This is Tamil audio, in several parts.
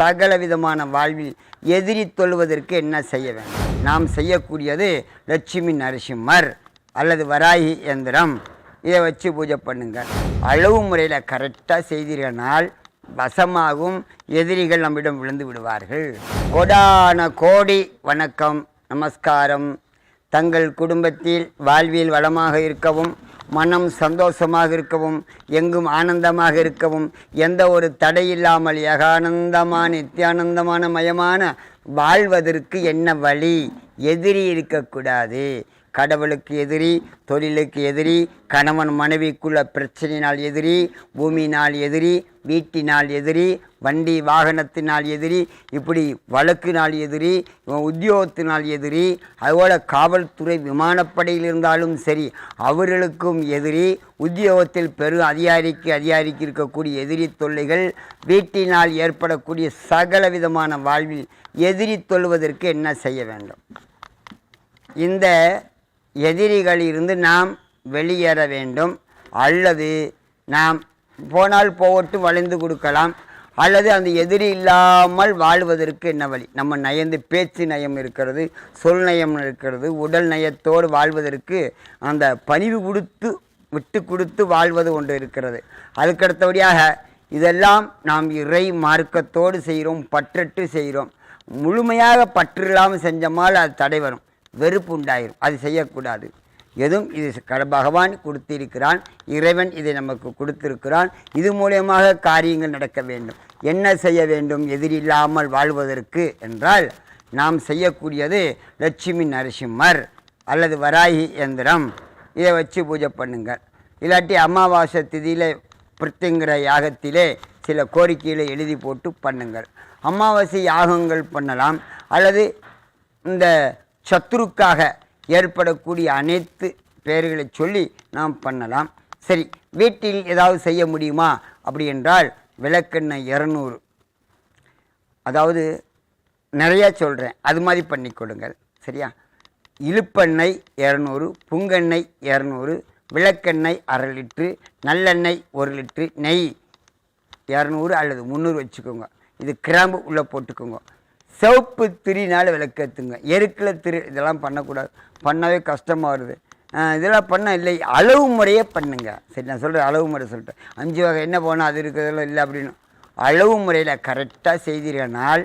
சகல விதமான வாழ்வில் எதிரி தொழுவதற்கு என்ன செய்ய வேண்டும்? நாம் செய்யக்கூடியது லட்சுமி நரசிம்மர் அல்லது வராகி எந்திரம். இதை வச்சு பூஜை பண்ணுங்கள். அளவு முறையில் கரெக்டாக செய்தீர்களால் வசமாகும். எதிரிகள் நம்மிடம் விழுந்து விடுவார்கள். கோடான கோடி வணக்கம் நமஸ்காரம். தங்கள் குடும்பத்தில் வாழ்வில் வளமாக இருக்கவும் மனம் சந்தோஷமாக இருக்கவும் எங்கும் ஆனந்தமாக இருக்கவும் எந்த ஒரு தடையில்லாமல் ஏகானந்தமான நித்தியானந்தமான மயமான வாழ்வதற்கு என்ன வழி? எதிரி இருக்கக்கூடாது. கடவுளுக்கு எதிரி தொழிலுக்கு எதிரி கணவன் மனைவிக்குள்ள பிரச்சனையினால் எதிரி பூமியினால் எதிரி வீட்டினால் எதிரி வண்டி வாகனத்தினால் எதிரி இப்படி வழக்கினால் எதிரி உத்தியோகத்தினால் எதிரி அதுபோல் காவல்துறை விமானப்படையில் இருந்தாலும் சரி அவர்களுக்கும் எதிரி உத்தியோகத்தில் பெரும் அதிகாரிக்கு அதிகாரிக்கு இருக்கக்கூடிய எதிரி தொல்லைகள் வீட்டினால் ஏற்படக்கூடிய சகல விதமான வாழ்வில் எதிரி தொல்வதற்கு என்ன செய்ய வேண்டும்? இந்த எதிரிகளிலிருந்து நாம் வெளியேற வேண்டும். அல்லது நாம் போனால் போகட்டும் வளைந்து கொடுக்கலாம். அல்லது அந்த எதிரி இல்லாமல் வாழ்வதற்கு என்ன வழி? நம்ம நயந்து பேச்சு நயம் இருக்கிறது சொல் நயம் இருக்கிறது உடல் நயத்தோடு வாழ்வதற்கு அந்த பணிவு கொடுத்து விட்டு கொடுத்து வாழ்வது ஒன்று இருக்கிறது. அதுக்கடுத்தபடியாக இதெல்லாம் நாம் இறை மார்க்கத்தோடு செய்கிறோம் பற்றட்டு செய்கிறோம். முழுமையாக பற்று இல்லாமல் செஞ்சோமால் அது தடை வரும். வெறுப்பு உண்டாயிரும் அது செய்யக்கூடாது. எதுவும் இது கட பகவான் கொடுத்திருக்கிறான் இறைவன் இதை நமக்கு கொடுத்திருக்கிறான். இது மூலியமாக காரியங்கள் நடக்க வேண்டும். என்ன செய்ய வேண்டும்? எதிரில்லாமல் வாழ்வதற்கு என்றால் நாம் செய்யக்கூடியது லட்சுமி நரசிம்மர் அல்லது வராகி எந்திரம். இதை வச்சு பூஜை பண்ணுங்கள் இல்லாட்டி அமாவாசை திதியில் பிரித்திங்கிற யாகத்திலே சில கோரிக்கைகளை எழுதி போட்டு பண்ணுங்கள். அமாவாசை யாகங்கள் பண்ணலாம். அல்லது இந்த சத்துருக்காக ஏற்படக்கூடிய அனைத்து பெயர்களை சொல்லி நாம் பண்ணலாம். சரி வீட்டில் ஏதாவது செய்ய முடியுமா? அப்படி என்றால் விளக்கெண்ணெய் இரநூறு. அதாவது நிறையா சொல்கிறேன் அது மாதிரி பண்ணி கொடுங்கள். சரியா? இழுப்பெண்ணெய் இரநூறு புங்கெண்ணெய் இரநூறு விளக்கெண்ணெய் அரை லிட்ரு நல்லெண்ணெய் ஒரு லிட்ரு நெய் இரநூறு அல்லது முந்நூறு வச்சுக்கோங்க. இது கிராம்பு உள்ளே போட்டுக்கோங்க. சிவப்பு திரினால் விளக்கேற்றுங்க எருக்கில் திரு இதெல்லாம் பண்ணக்கூடாது. பண்ணவே கஷ்டமாக வருது. இதெல்லாம் பண்ண இல்லை. அளவு முறையே பண்ணுங்க. சரி நான் சொல்கிறேன் அளவு முறை சொல்லிட்டேன். அஞ்சு வகை என்ன போனால் அது இருக்கிறதெல்லாம் இல்லை அப்படின்னு. அளவு முறையில் கரெக்டாக செய்தீர்களால்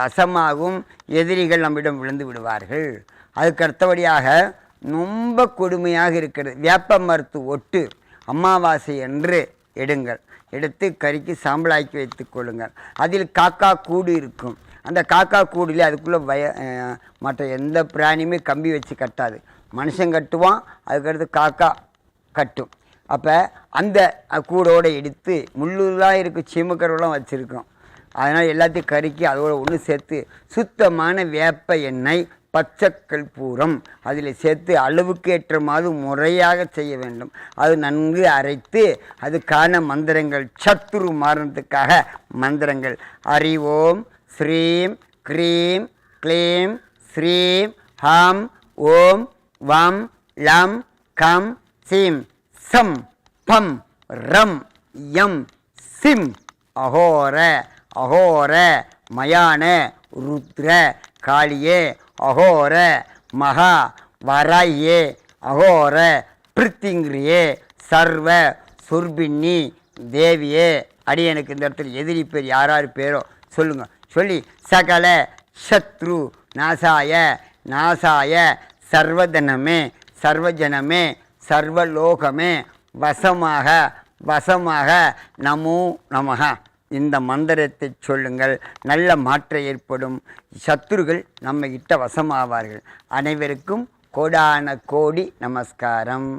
வசமாகும் எதிரிகள் நம்மிடம் விழுந்து விடுவார்கள். அதுக்கு அடுத்தபடியாக ரொம்ப கொடுமையாக இருக்கிறது. வேப்ப மருத்து ஒட்டு அமாவாசை என்று எடுங்கள். எடுத்து கறிக்கு சாம்பலாக்கி வைத்து கொள்ளுங்கள். அதில் காக்கா கூடு இருக்கும். அந்த காக்கா கூடில் அதுக்குள்ளே வய மற்ற எந்த பிராணியுமே கம்பி வச்சு கட்டாது. மனுஷன் கட்டுவான் அதுக்கடுத்து காக்கா கட்டும். அப்போ அந்த கூடோடு எடுத்து முள்ளுலாம் இருக்குது சீமக்கருவெல்லாம் வச்சுருக்கோம். அதனால் எல்லாத்தையும் கருக்கி அதோட ஒன்று சேர்த்து சுத்தமான வேப்ப எண்ணெய் பச்சைக்கல் பூரம். அதில் சேர்த்து அளவுக்கு ஏற்ற முறையாக செய்ய வேண்டும். அது நன்கு அரைத்து அதுக்கான மந்திரங்கள் சத்துரு மாறத்துக்காக மந்திரங்கள். அறிவோம் ஸ்ரீம் க்ரீம் க்ளீம் ஸ்ரீம் ஹம் ஓம் வம் லம் கம் சீம் சம் பம் ரம் யம் சிம். அகோர அகோர மயான ருத்ர காளியே அகோர மகா வராயே அகோர பிரித்திங்கிரியே சர்வ சுர்பின்னி தேவியே. அடியனுக்கு இந்த இடத்துல எதிரி பேர் யார் யார் பேரோ சொல்லுங்கள் சொல்லி சகல சத்ரு நாசாய நாசாய சர்வதனமே சர்வஜனமே சர்வலோகமே வசமாக வசமாக நமோ நமக இந்த மந்திரத்தை சொல்லுங்கள். நல்ல மாற்றம் ஏற்படும். சத்துருகள் நம்ம இட்ட வசமாவார்கள். அனைவருக்கும் கோடான கோடி நமஸ்காரம்.